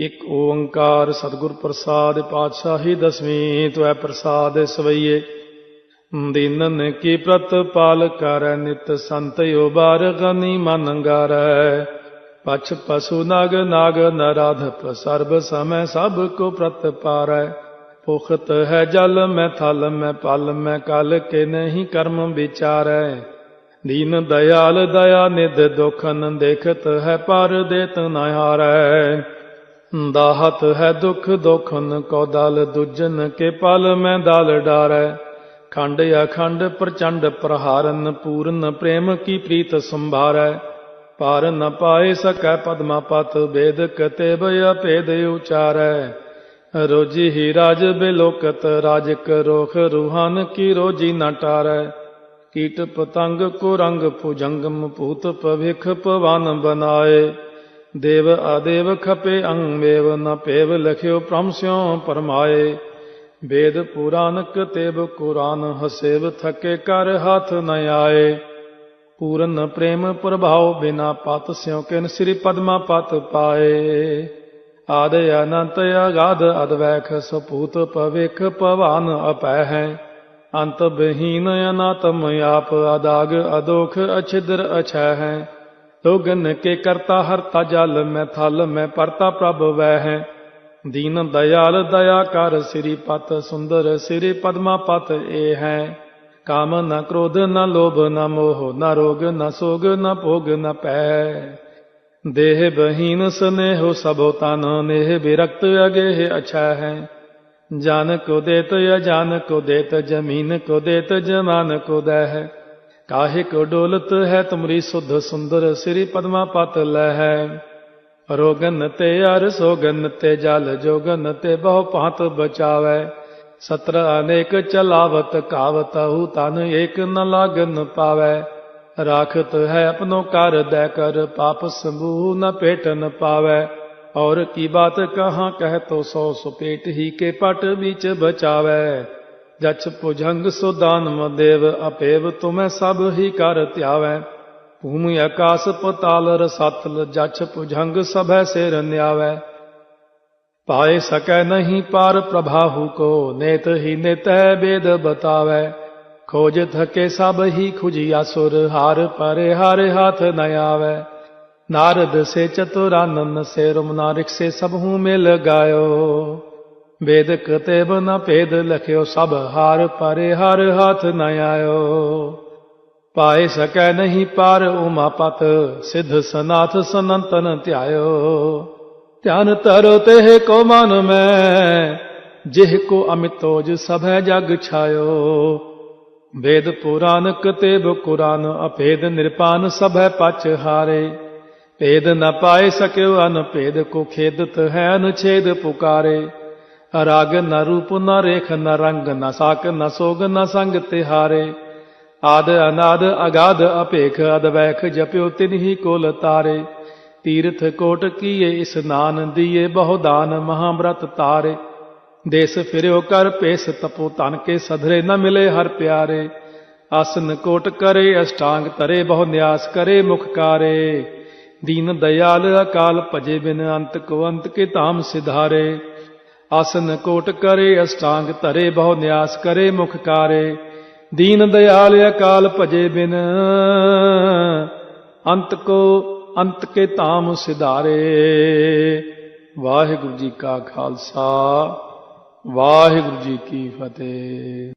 ਇਕ ਓੰਕਾਰ ਸਤਿਗੁਰ ਪ੍ਰਸਾਦ ਪਾਤਸ਼ਾਹੀ ਦਸਵੀਂ ਤੁਐ ਪ੍ਰਸਾਦ ਸਵਈਏ। ਦੀਨਨ ਕੀ ਪ੍ਰਤਪਾਲ ਕਰੈ ਨਿਤ ਸੰਤ ਉਬਾਰ ਗਨੀ ਮਨ ਅੰਗਾਰੈ ਪਛ ਪਸੂ ਨਗ ਨਾਗ ਨਰਾਧਪ ਸਰਬ ਸਮੈ ਸਭ ਕੋ ਪ੍ਰਤਪਾਰੈ ਪੁਖਤ ਹੈ ਜਲ ਮੈਂ ਥਲ ਮੈਂ ਪਲ ਮੈਂ ਕਲ ਕੇ ਨਹੀਂ ਕਰਮ ਵਿਚਾਰੈ। ਦੀਨ ਦਇਆਲ ਦਇਆ ਨਿਧ ਦੁਖਨ ਦੇਖਤ ਹੈ ਪਰ ਦੇਤ ਨ ਹਾਰੈ। ਦਾਹਤ ਹੈ ਦੁਖ ਦੁਖਨ ਕੋ ਦਲ ਦੁਜਨ ਕੇ ਪਲ ਮੈਂ ਦਲ ਡਾਰੈ। ਖੰਡ ਅਖੰਡ ਪ੍ਰਚੰਡ ਪ੍ਰਹਾਰਨ, ਪੂਰਨ ਪ੍ਰੇਮ ਕੀ ਪ੍ਰੀਤ ਸੰਭਾਰੈ। ਪਾਰ ਨ ਪਾਏ ਸਕੈ ਪਦਮਾ ਪਤ ਵੇਦ ਕਤੇ ਭయ ਭੇਦ ਉਚਾਰੈ। ਰੋਜੀ ਹੀ ਰਾਜ ਬਿਲੋਕਤ, ਰਾਜਕ ਰੋਖ ਰੂਹਾਨ ਕੀ ਰੋਜੀ ਨ ਟਾਰੈ। ਕੀਟ ਪਤੰਗ ਕੋ ਰੰਗ ਭੁਜੰਗਮ, ਭੂਤ ਭਵਿਖ ਪਵਨ ਬਨਾਏ। ਦੇਵ ਆਦੇਵ ਖਪੇ ਅੰਗਵੇਵ ਨ ਪੇਵ ਲਖਿਓ ਪ੍ਰਮ ਸਿਉ ਪਰਮਾਏ। ਵੇਦ ਪੁਰਾਨ ਕਤੇਬ ਕੁਰਾਨ ਹਸੇਵ ਥਕੇ ਕਰ ਹੱਥ ਨ ਆਏ। ਪੂਰਨ ਪ੍ਰੇਮ ਪ੍ਰਭਾਵ ਬਿਨਾ ਪਤ ਸਿਉ ਕਿਨ ਸ੍ਰੀ ਪਦਮਾ ਪਤ ਪਾਏ। ਆਦ ਅਨੰਤ ਅਗਾਧ ਅਦਵੈਖ ਸਪੂਤ ਭਵਿਖ ਭਵਾਨ ਅਪੈ ਹੈ। ਅੰਤ ਬਹੀਨ ਅਨਾਤਮ ਆਪ ਅਦਾਗ ਅਦੋਖ ਅਛਿਦਰ ਅਛੈ ਹੈ। ਲੋਗਨ ਕੇ ਕਰਤਾ ਹਰਤਾ ਜਲ, ਮੈਂ ਥਲ, ਮੈਂ ਪਰਤਾ ਪ੍ਰਭ ਵੈ ਹੈ ਦੀਨ ਦਇਆਲ ਦਇਆ ਕਰ ਸ੍ਰੀ ਪਤ, ਸੁੰਦਰ ਸ੍ਰੀ ਪਦਮਾ ਪਤ ਏ ਹੈ। ਕਾਮ ਨ ਕ੍ਰੋਧ ਨ ਲੋਭ ਨ ਮੋਹ, ਨ ਰੋਗ ਨ ਸੋਗ ਨ ਭੋਗ ਨ ਪੈ। ਦੇਹ ਬਹੀਨ ਸਨੇਹ ਸਭੋ ਤਨ, ਨੇਹ ਬਿਰਕਤ ਅਗੇ ਅਛਾ ਹੈ ਜਾਨ ਕੋ ਦੇਤ, ਅਜਾਨ ਕੋ ਦੇਤ, ਜਮੀਨ ਕੋ ਦੇਤ ਜਮਾਨ ਕੋ ਦਹਿ। ਕਾਹੇ ਕੋ ਡੋਲਤ ਹੈ ਤੁਮਰੀ ਸੁਧ ਸੁੰਦਰ ਸ੍ਰੀ ਪਦਮਾ ਪਤ ਲਹਿ ਰੋਗਨ ਤੇ ਅਰ ਸੋਗਨ ਤੇ ਜਲ ਜੋਗਨ ਤੇ ਬਹੁ ਭਾਂਤ ਬਚਾਵੈ। ਸਤਰ ਅਨੇਕ ਚਲਾਵਤ ਕਾਵਤ ਹੂ ਤਨ ਏਕ ਨ ਲਾਗਨ ਪਾਵੈ। ਰਾਖਤ ਹੈ ਆਪਣੋ ਕਰ ਦੈ ਕਰ ਪਾਪ ਸੰਭੂ ਨ ਭੇਟਨ ਪਾਵੈ। ਔਰ ਕੀ ਬਾਤ ਕਹਾਂ ਕਹਿ ਤੋ ਸੋ ਸੁਪੇਟ ਹੀ ਕੇ ਪਟ ਵਿੱਚ ਬਚਾਵੈ। ਜਛ ਪੁਜੰਗ ਸੁਦਾਨ ਦੇਵ ਅਪੇਵ ਤੁਮੈ ਸਭ ਹੀ ਕਰ ਧਿਆਵੈ ਭੂਮਿ ਆਕਾਸ ਪਤਾਲ ਰਸਤਲ ਜਛ ਪੁਜੰਗ ਸਭੈ ਸਿਰ ਨਿਆਵੈ। ਪਾਏ ਸਕੈ ਨਹੀਂ ਪਾਰ ਪ੍ਰਭਾਹੂ ਕੋ, ਨੇਤ ਹੀ ਨਿਤੈ ਬੇਦ ਬਤਾਵੈ। ਖੋਜ ਥਕੇ ਸਭ ਹੀ ਖੁਜਿਆ ਸੁਰ ਹਾਰ ਪਰੇ ਹਾਰੇ ਹੱਥ ਨ ਆਵੈ। ਨਾਰਦ ਸੇ ਚਤੁਰਾਨਨ ਸੇ ਰਮਨਾਰਿਕ ਸੇ ਸਭੂ ਹੂੰ ਮਿਲ ਗਾਇਓ। ਵੇਦ ਕਤੇਬ ਨ ਭੇਦ ਲਖਿਓ ਸਭ ਹਾਰ ਪਰੇ ਹਰ ਹੱਥ ਨ ਆਇਓ। ਪਾਏ ਸਕੈ ਨਹੀਂ ਪਾਰ ਉਮਾਪਤ ਸਿਧ ਸਨਾਥ ਸਨੰਤਨ ਧਿਆਇਓ। ਧਿਆਨ ਤਰੋ ਤੇ ਕੋ ਮਨ ਮੈਂ, ਜਿਹ ਕੋ ਅਮਿਤੋਜ ਸਭੈ ਜਗ ਛਾਇਓ। ਵੇਦ ਪੁਰਾਨ ਕਤੇਬ ਕੁਰਾਨ, ਅਭੇਦ ਨਿਰਪਾਨ ਸਭੈ ਪਚ ਹਾਰੇ। ਭੇਦ ਨ ਪਾਏ ਸਕਿਓ ਅਨ ਅਨਭੇਦ, ਕੋ ਖੇਦਤ ਹੈ ਅਨਛੇਦ ਪੁਕਾਰੇ। ਰਾਗ ਨ ਰੂਪ ਨ ਰੇਖ ਨ ਰੰਗ ਨ ਸਾਕ ਨ ਸੋਗ ਨ ਸੰਗ ਤਿਹਾਰੇ। ਆਦ ਅਨਾਦ ਅਗਾਧ ਅਪੇਖ ਅਦਵੈਖ ਜਪਿਓ ਤਿਨ ਹੀ ਕੋਲ ਤਾਰੇ। ਤੀਰਥ ਕੋਟ ਕੀਏ ਇਸਨਾਨ ਦੀਏ ਬਹੁਦਾਨ ਮਹਾਮ੍ਰਤ ਤਾਰੇ। ਦੇਸ ਫਿਰਿਓ ਕਰ ਪੇਸ ਤਪੋ ਤਨ ਕੇ ਸਧਰੇ ਨ ਮਿਲੇ ਹਰ ਪਿਆਰੇ। ਆਸਨ ਕੋਟ ਕਰੇ ਅਸ਼ਟਾਂਗ ਤਰੇ ਬਹੁ ਨਿਆਸ ਕਰੇ ਮੁਖ ਕਾਰੇ। ਦੀਨ ਦਇਆਲ ਅਕਾਲ ਭਜੇ ਬਿਨ ਅੰਤ ਕੋ ਅੰਤ ਕੇ ਧਾਮ ਸਿਧਾਰੇ। ਆਸਨ ਕੋਟ ਕਰੇ, ਅਸ਼ਟਾਂਗ ਧਰੇ, ਬਹੁ ਨਿਆਸ ਕਰੇ, ਮੁਖ ਕਾਰੇ। ਦੀਨ ਦਇਆਲ ਅਕਾਲ ਭਜੇ ਬਿਨ। ਅੰਤ ਕੋ ਅੰਤ ਕੇ ਧਾਮ ਸਿਧਾਰੇ। ਵਾਹਿਗੁਰੂ ਜੀ ਕਾ ਖਾਲਸਾ, ਵਾਹਿਗੁਰੂ ਜੀ ਕੀ ਫਤਿਹ।